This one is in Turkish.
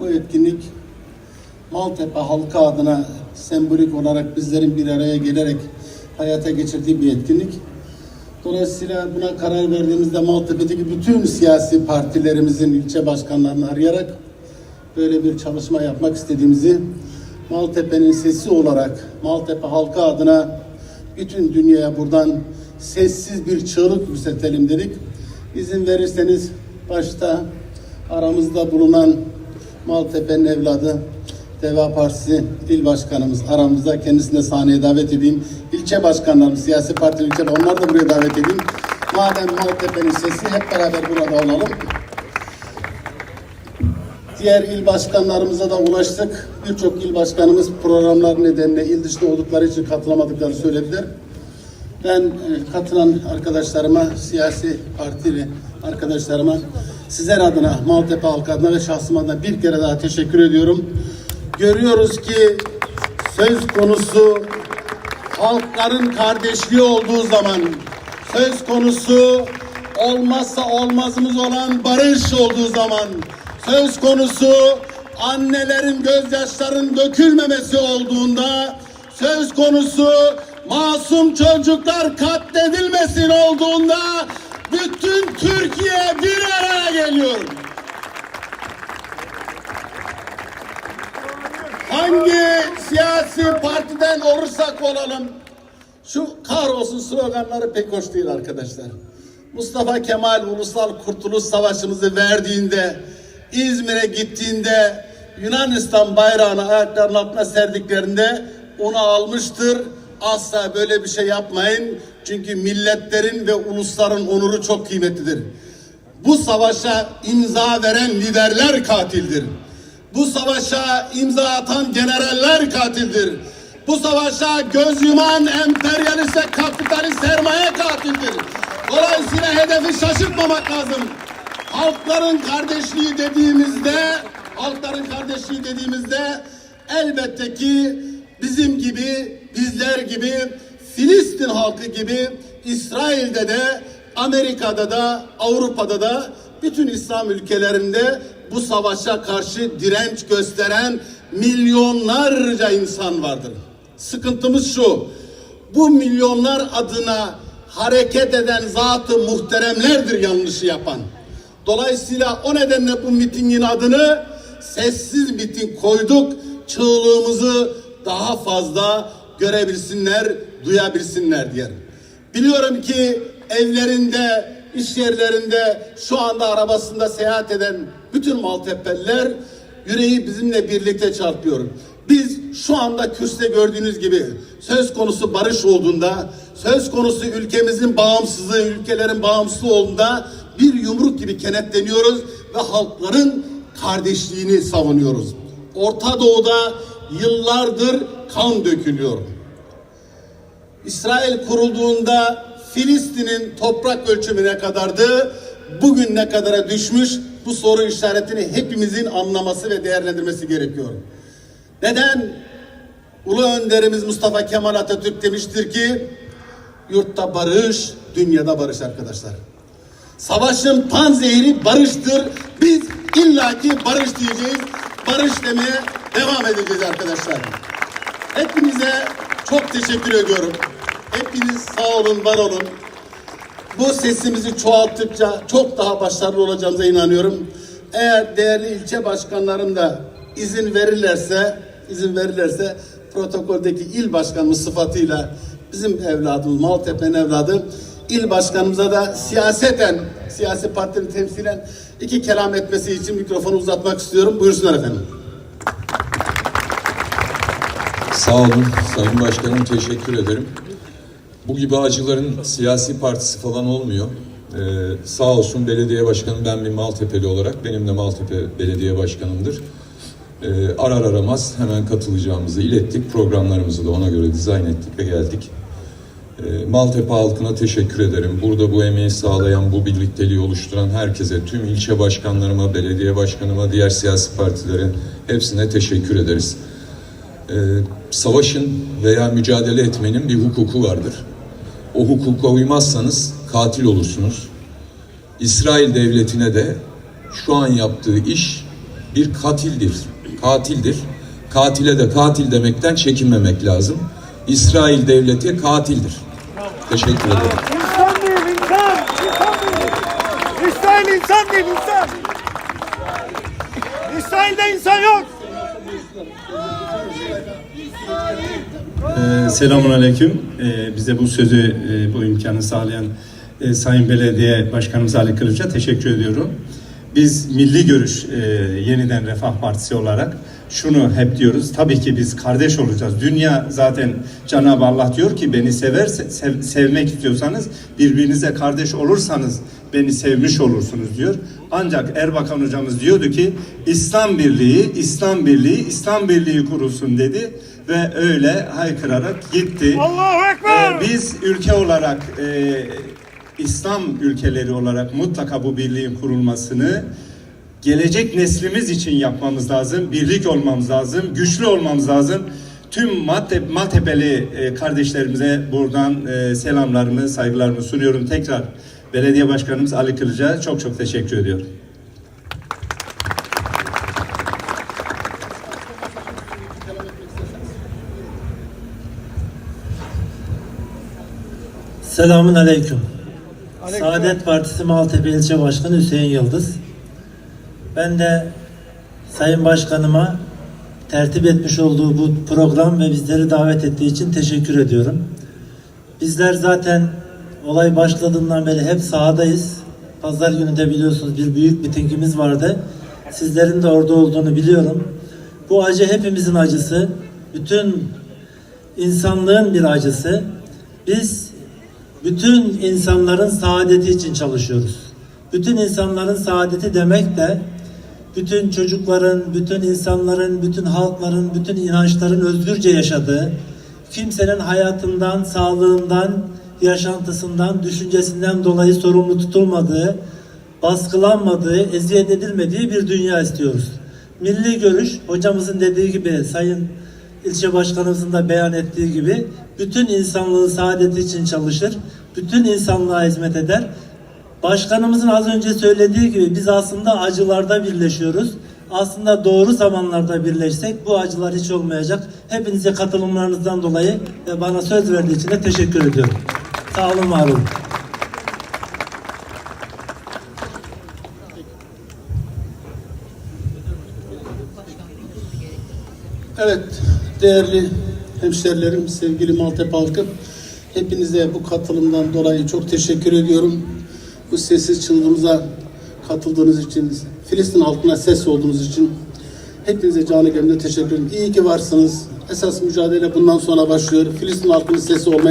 Bu etkinlik Maltepe halkı adına sembolik olarak bizlerin bir araya gelerek hayata geçirdiği bir etkinlik. Dolayısıyla buna karar verdiğimizde Maltepe'deki bütün siyasi partilerimizin ilçe başkanlarını arayarak böyle bir çalışma yapmak istediğimizi Maltepe'nin sesi olarak Maltepe halkı adına bütün dünyaya buradan sessiz bir çığlık yükseltelim dedik. İzin verirseniz başta aramızda bulunan Maltepe'nin evladı Deva Partisi İl Başkanımız aramızda kendisine sahneye davet edeyim. İlçe başkanlarımız, siyasi parti ilçe onlar da buraya davet edeyim. Madem Maltepe'nin sesi hep beraber burada olalım. Diğer il başkanlarımıza da ulaştık. Birçok il başkanımız programlar nedeniyle il dışında oldukları için katılamadıklarını söylediler. Ben e, katılan arkadaşlarıma, siyasi partili arkadaşlarıma sizler adına, Maltepe halkı adına ve şahsım adına bir kere daha teşekkür ediyorum. Görüyoruz ki söz konusu halkların kardeşliği olduğu zaman söz konusu olmazsa olmazımız olan barış olduğu zaman söz konusu annelerin gözyaşlarının dökülmemesi olduğunda söz konusu masum çocuklar katledilmesin olduğunda bütün Türkiye bir araya geliyor. Hangi siyasi partiden olursak olalım şu kahrolsun sloganları pek hoş değil arkadaşlar. Mustafa Kemal Ulusal Kurtuluş Savaşımızı verdiğinde İzmir'e gittiğinde Yunanistan bayrağını ayaklarının altına serdiklerinde onu almıştır. Asla böyle bir şey yapmayın. Çünkü milletlerin ve ulusların onuru çok kıymetlidir. Bu savaşa imza veren liderler katildir. Bu savaşa imza atan generaller katildir. Bu savaşa göz yuman emperyalist ve kapitalist sermaye katildir. Dolayısıyla hedefi şaşırtmamak lazım. Halkların kardeşliği dediğimizde, halkların kardeşliği dediğimizde elbette ki bizim gibi, bizler gibi, Filistin halkı gibi İsrail'de de, Amerika'da da, Avrupa'da da bütün İslam ülkelerinde bu savaşa karşı direnç gösteren milyonlarca insan vardır. Sıkıntımız şu. Bu milyonlar adına hareket eden zatı muhteremlerdir yanlışı yapan. Dolayısıyla o nedenle bu mitingin adını sessiz miting koyduk. Çığlığımızı daha fazla görebilsinler, duyabilsinler diye. Biliyorum ki evlerinde, iş yerlerinde şu anda arabasında seyahat eden bütün Maltepe'liler yüreği bizimle birlikte çarpıyor. Biz şu anda kürsüde gördüğünüz gibi söz konusu barış olduğunda, söz konusu ülkemizin bağımsızlığı, ülkelerin bağımsızlığı olduğunda bir yumruk gibi kenetleniyoruz ve halkların kardeşliğini savunuyoruz. Orta Doğu'da yıllardır kan dökülüyor. İsrail kurulduğunda Filistin'in toprak ölçümü ne kadardı? Bugün ne kadara düşmüş? Bu soru işaretini hepimizin anlaması ve değerlendirmesi gerekiyor. Neden? Ulu önderimiz Mustafa Kemal Atatürk demiştir ki yurtta barış, dünyada barış arkadaşlar. Savaşın tan zehri barıştır. Biz illaki barış diyeceğiz. Barış demeye devam edeceğiz arkadaşlar. Hepinize çok teşekkür ediyorum. Hepiniz sağ olun, var olun. Bu sesimizi çoğalttıkça çok daha başarılı olacağımıza inanıyorum. Eğer değerli ilçe başkanlarım da izin verirlerse, izin verirlerse protokoldeki il başkanımız sıfatıyla bizim evladımız, Maltepe'nin evladı il başkanımıza da siyaseten, siyasi partinin temsilen iki kelam etmesi için mikrofonu uzatmak istiyorum. Buyursunlar efendim. Sağ olun Sayın Başkanım teşekkür ederim. Bu gibi acıların siyasi partisi falan olmuyor. Ee, sağ olsun belediye başkanım ben bir Maltepe'li olarak benim de Maltepe belediye başkanımdır. Ee, arar aramaz hemen katılacağımızı ilettik. Programlarımızı da ona göre dizayn ettik ve geldik. Ee, Maltepe halkına teşekkür ederim. Burada bu emeği sağlayan, bu birlikteliği oluşturan herkese, tüm ilçe başkanlarıma, belediye başkanıma, diğer siyasi partilerin hepsine teşekkür ederiz. Ee, savaşın veya mücadele etmenin bir hukuku vardır. O hukuka uymazsanız katil olursunuz. İsrail devletine de şu an yaptığı iş bir katildir. Katildir. Katile de katil demekten çekinmemek lazım. İsrail devleti katildir. Teşekkür ederim. İnsan değil insan. İnsan değil. İsrail insan değil insan. İsrail'de insan yok. Ee, Selamun Aleyküm. Ee, bize bu sözü, e, bu imkanı sağlayan e, Sayın Belediye Başkanımız Ali Kılıç'a teşekkür ediyorum. Biz Milli Görüş e, Yeniden Refah Partisi olarak şunu hep diyoruz. Tabii ki biz kardeş olacağız. Dünya zaten Cenab-ı Allah diyor ki beni severse, sev- sevmek istiyorsanız birbirinize kardeş olursanız beni sevmiş olursunuz diyor. Ancak Erbakan hocamız diyordu ki İslam Birliği, İslam Birliği, İslam Birliği kurulsun dedi ve öyle haykırarak gitti. Allahu Ekber. Ee, biz ülke olarak e, İslam ülkeleri olarak mutlaka bu birliğin kurulmasını gelecek neslimiz için yapmamız lazım. Birlik olmamız lazım. Güçlü olmamız lazım. Tüm Maltepe, Maltepeli e, kardeşlerimize buradan e, selamlarımı, saygılarımı sunuyorum. Tekrar belediye başkanımız Ali Kılıç'a çok çok teşekkür ediyorum. Selamun Aleyküm. Saadet Partisi Maltepe İlçe Başkanı Hüseyin Yıldız. Ben de Sayın Başkanıma tertip etmiş olduğu bu program ve bizleri davet ettiği için teşekkür ediyorum. Bizler zaten olay başladığından beri hep sahadayız. Pazar günü de biliyorsunuz bir büyük mitingimiz vardı. Sizlerin de orada olduğunu biliyorum. Bu acı hepimizin acısı. Bütün insanlığın bir acısı. Biz bütün insanların saadeti için çalışıyoruz. Bütün insanların saadeti demek de bütün çocukların, bütün insanların, bütün halkların, bütün inançların özgürce yaşadığı, kimsenin hayatından, sağlığından, yaşantısından, düşüncesinden dolayı sorumlu tutulmadığı, baskılanmadığı, eziyet edilmediği bir dünya istiyoruz. Milli görüş, hocamızın dediği gibi, Sayın ilçe başkanımızın da beyan ettiği gibi bütün insanlığın saadeti için çalışır, bütün insanlığa hizmet eder. Başkanımızın az önce söylediği gibi biz aslında acılarda birleşiyoruz. Aslında doğru zamanlarda birleşsek bu acılar hiç olmayacak. Hepinize katılımlarınızdan dolayı ve bana söz verdiği için de teşekkür ediyorum. Sağ olun, var olun. Evet, değerli hemşerilerim, sevgili Maltepe halkı, hepinize bu katılımdan dolayı çok teşekkür ediyorum. Bu sessiz çığlığımıza katıldığınız için, Filistin halkına ses olduğunuz için hepinize canı gönülden teşekkür ederim. İyi ki varsınız. Esas mücadele bundan sonra başlıyor. Filistin halkının sesi olmaya